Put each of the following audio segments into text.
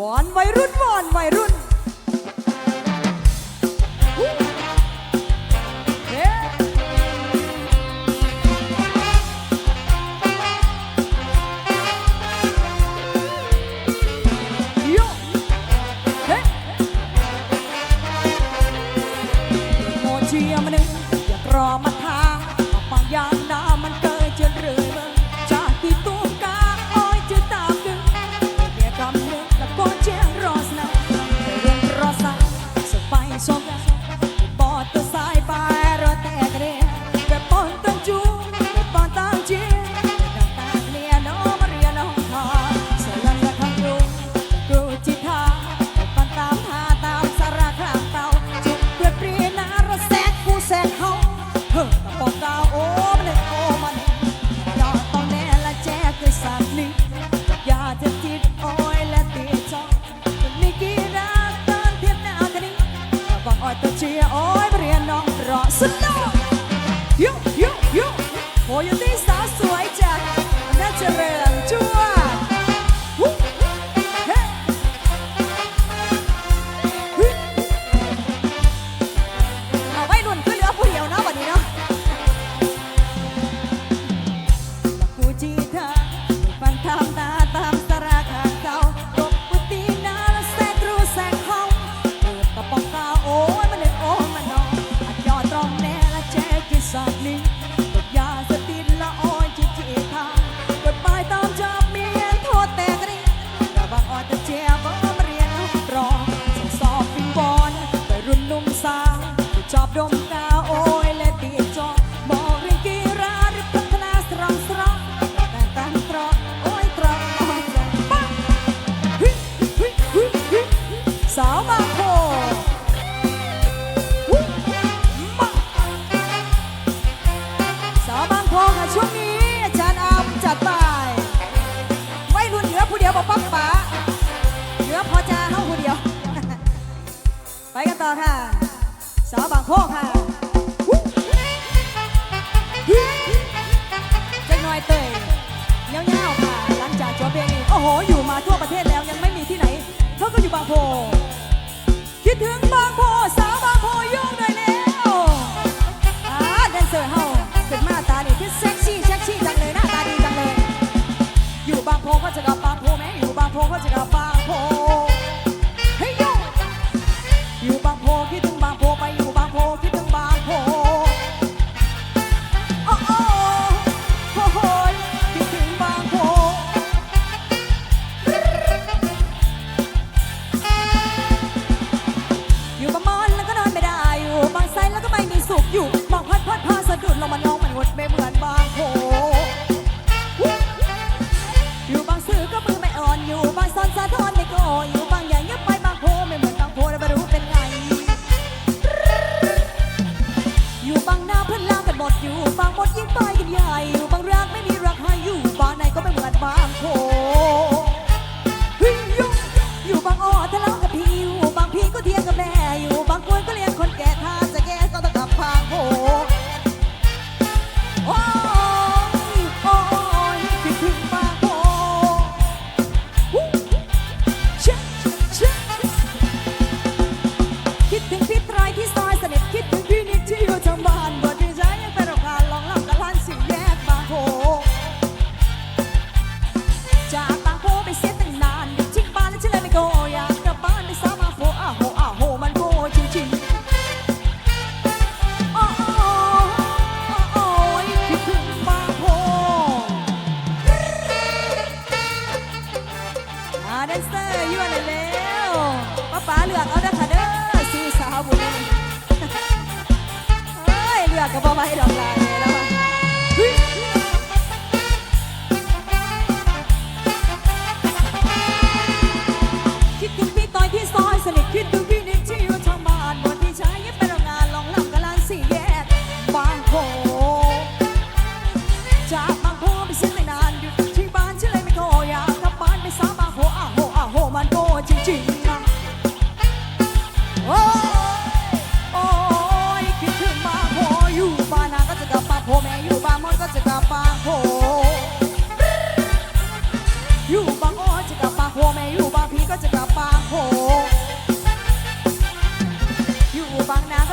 วอนวัยรุ่นวอนวัยรุ่น ទៅជាអូយរៀននងត្រកសណ្ដោ มันลงมันหดไม่เหมือนบางโพอยู่บางซื้อก็มือไม่อ่อนอยู่บางซอนสะท้อนไม่ก่ออยู่บางใหญ่ยับไปบางโพไม่เหมือนบางโพแต่ไม่รู้เป็นไง อยู่บางหน้าเพื่อนล่างกันหมดอยู่บางหมดยิ่งไปกันใหญ่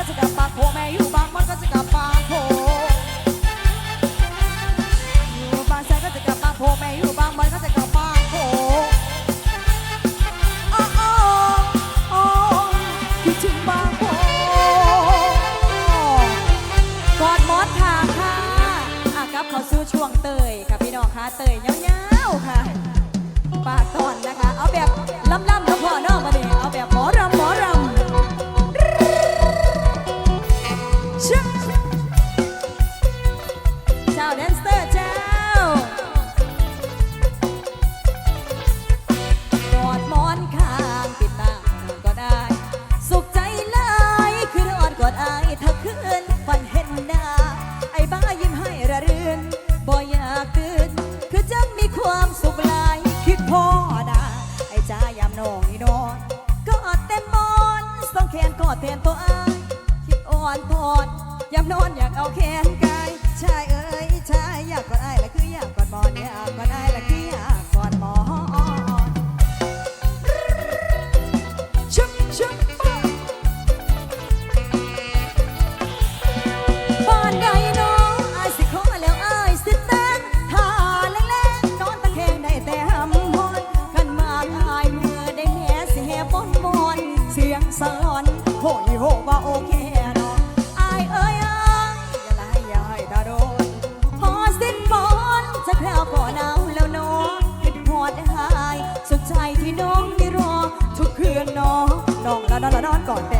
ก็จะกลับปากโพแม่อยู่ปากมันก็จะกลับปากโพอยู่ปากแซก็จะกลับปากโพแม่อยู่ปากมันก็จะกลับปากโพอ้โอ้โอคิดถึงปากโพกอดมอสค่ะค่ะอะกลับเข้าสู่ช่วงเตยค่ะพี่น้องค่ะเตยเยอะ ยามนอนอยากเอาแขน corte.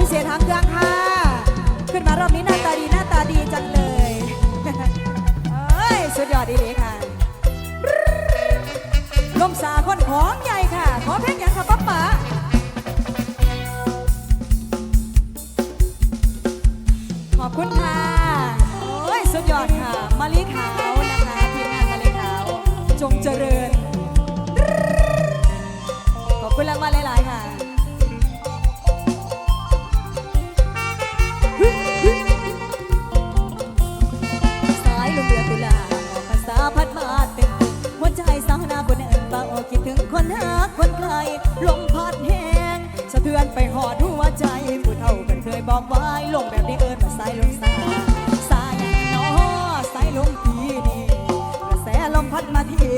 พิเศษทางเครื่องค่ะ ขึ้นมารอบนี้หน้าตาดีหน้าตาดีจังเลยเอ้ยสุดยอดดีเลยค่ะลมสาคนของใหญ่ค่ะ ขอเพลงอย่างค่ะป๊าป๋าขอบคุณค่ะโอ้ยสุดยอดค่ะมาลีขาวนะคะทีมงานมาลีขาว จงเจริญ ขอบคุณละมาเลหลาย ๆ ค่ะ ไปหอดหัวใจผู้เท่ากันเคยบอกไว้ลงแบบนี้เอิญมาสายลงสายสายน้อสายลมทีนี้กระแสลมพัดมาที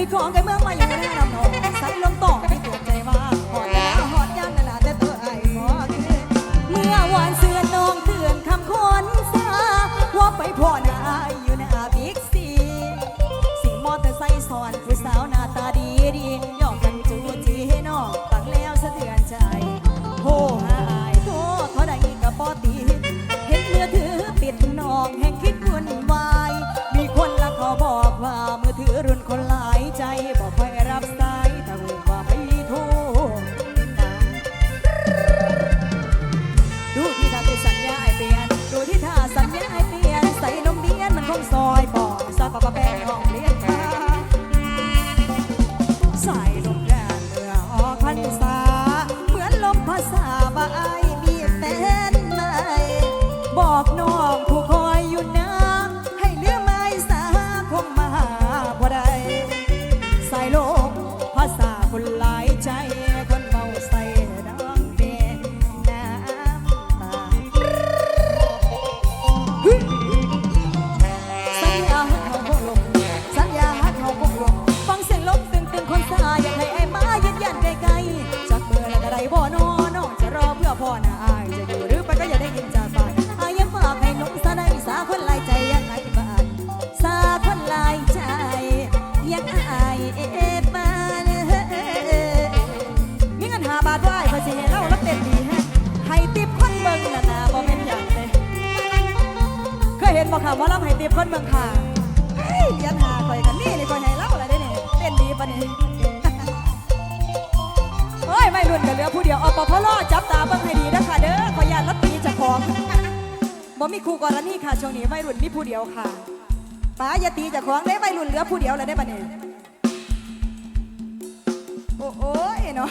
คือของไก่เมื่อมาอยู่ในลำนองใส่ลมต่อที่ตัวใจว่าหอดแล้วหอดย่านนาแต่ตัวไอ้ขอคือเมื่อวานเสือนน้องเตือนคำคนสาว่าไปพ่อนาอยู่ในอาบิกซีสิงมอเตอร์ไซค์สอนผู้สาวนาตา นก็เหลือผู้เดียวอปพลอจับตาเบิ่งให้ดีนะคะเด้อขออนุาตรับตีจะของบ่มีครูกรณีค่ะช่วงนี้ไม่รุ่นมีผู้เดียวค่ะป๋าอย่าตีจะของได้ไม่รุ่นเหลือผู้เดียวแล้วได้ปะเนี่ยโอ้โอ้ยเนาะ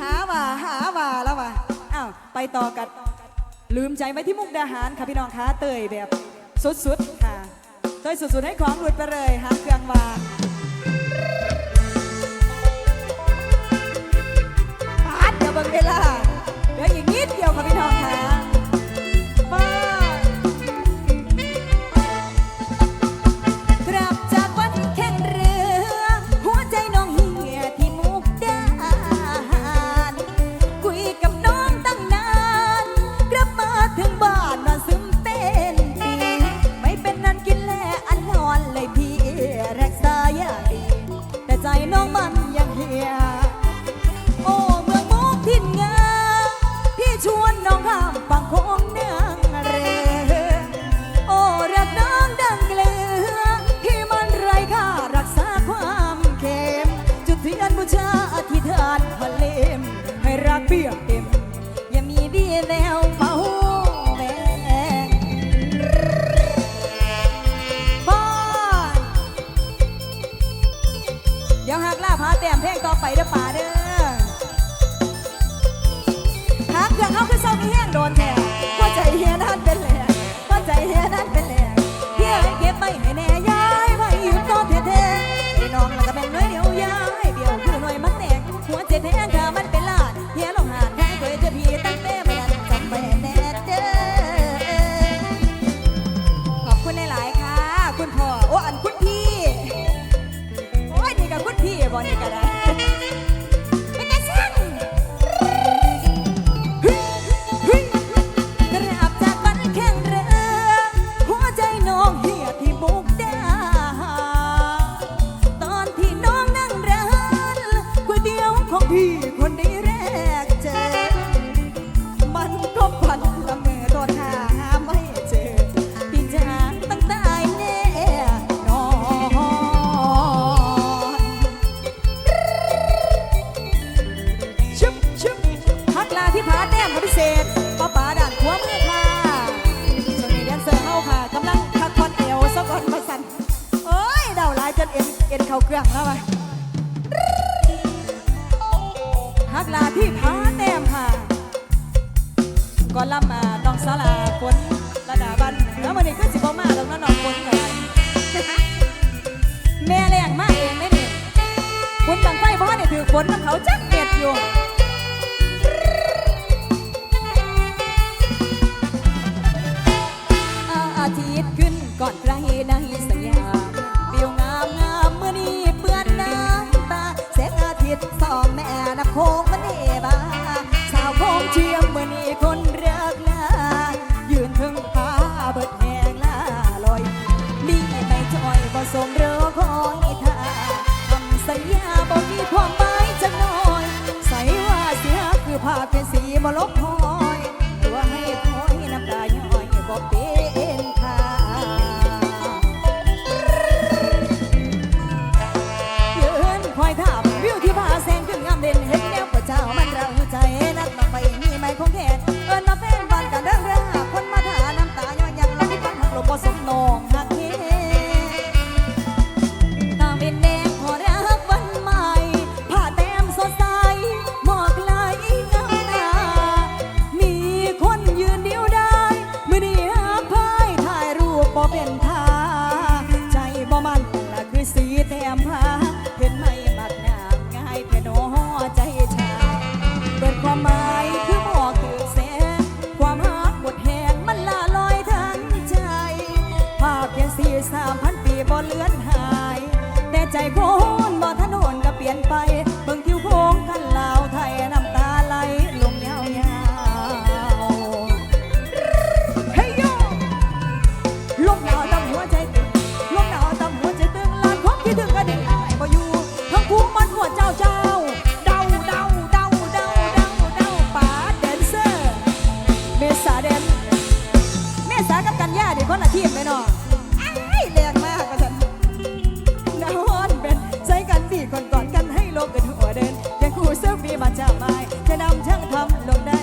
หาว่าหาว่าแล้วว่าอ้าวไปต่อกันลืมใจไว้ที่มุกดาหารค่ะพี่น้องคะเตยแบบสุดๆค่ะเตยสุดๆให้ของหลุดไปเลยหาเครื่องวาง ใจน้องมัน พาแต้มเพลงต่อไปเด้อป่าเด้อหาเครื่องเขาคือเศร้ามีแห้งโดนแทงเข้าใจเฮียนั่นเป็นแหลกเข้าใจเฮียนั่นเป็นแหลกเฮียเก็บไปให้แน่ย้ายไว้ยืมต้นเท้ๆพี่น้องแล้วก็เป็นน้อยเดียวย้ายเบี้ยวคือหน่วยมันแตกหัวเจ็ดแห้งค่ะมัน เาเครื่องแล้วไปฮักลาที่พาแต้มหาก่อนลำมาต้องสลาฝนระดาบันแล้วมันนี่ก็สิบมาตรงนั้นนอนฝนกันแม่แรงมากเองไม่นี่ฝนบางไฟบ้านเนี่ยถือฝนน้ำเขาจักเม็ดอยู่ บ่ลบพอ ลงได้